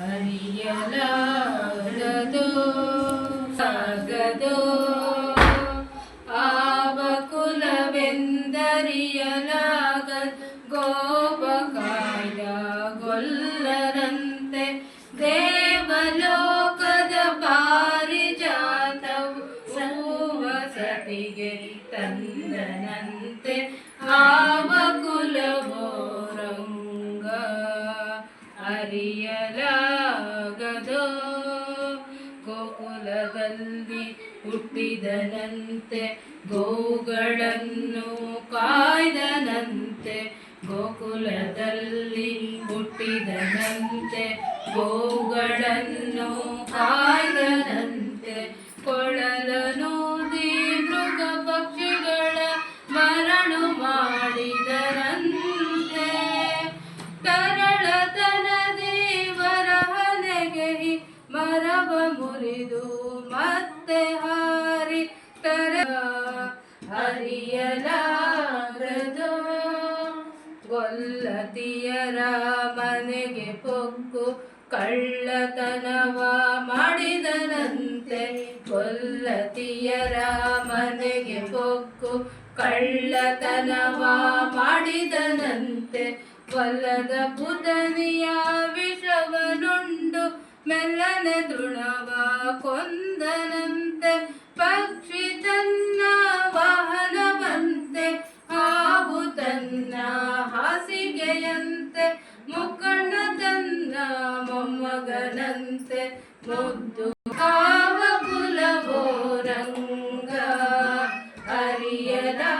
ಅರಿಯಲಾಗದೋ ಸಾಗದೋ. ಆವ ಕುಲವೆಂದರಿಯಲಾಗ ಗೊಲ್ಲರಂತೆ ದೇವಲೋಕದ ಪಾರಿಜಾತವು ಸತಿಗೆ ತಂದನಂತೆ. ಆವ ಕುಲವೋರಂಗ ಗೋಕುಲದಲ್ಲಿ ಹುಟ್ಟಿದನಂತೆ ಗೋಗಳನ್ನು ಕಾಯ್ದನಂತೆ ಗೋಕುಲದಲ್ಲಿ ಹುಟ್ಟಿದನಂತೆ ಗೋಗಳನ್ನು ಕಾಯ್ದನಂತೆ. ಹಾರಿ ತರ ಹರಿಯಲಾಗದೋ ಗೊಲ್ಲತಿಯರ ಮನೆಗೆ ಪೊಕ್ಕು ಕಳ್ಳತನವ ಮಾಡಿದನಂತೆ. ಗೊಲ್ಲತಿಯರ ಮನೆಗೆ ಪೊಕ್ಕು ಕಳ್ಳತನವ ಮಾಡಿದನಂತೆ. ಕೊಲ್ಲದ ಬುಧನಿಯ ಮೆಲ್ಲನೆ ತೃಣವ ಕೊಂದನಂತೆ ಪಕ್ಷಿ ತನ್ನ ವಾಹನವಂತೆ ಹಾವು ತನ್ನ ಹಾಸಿಗೆಯಂತೆ ಮುಖಂಡ ತನ್ನ ಮೊಮ್ಮಗನಂತೆ, ಮುದ್ದು ಕಾವ ಕುಲವೋ ರಂಗ ಅರಿಯಲಾಗದೋ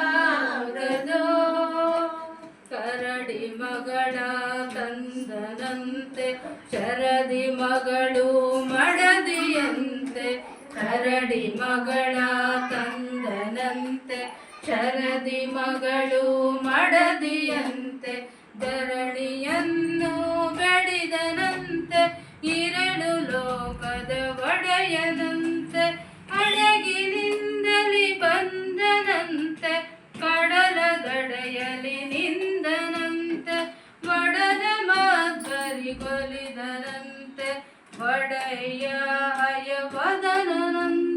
ತಂದನಂತೆ ಶರದಿ ಮಗಳು ಮಡದಿಯಂತೆ, ಕರಡಿ ಮಗಳ ತಂದನಂತೆ, ಶರದಿ ಮಗಳು ಮಡದಿಯಂತೆ, ಧರಣಿಯನ್ನು ಬೆಳೆದನಂತೆ ಇರಳು ಲೋಕದ ಒಡೆಯನಂತೆ वदनन्त वडय्याय वदननन्त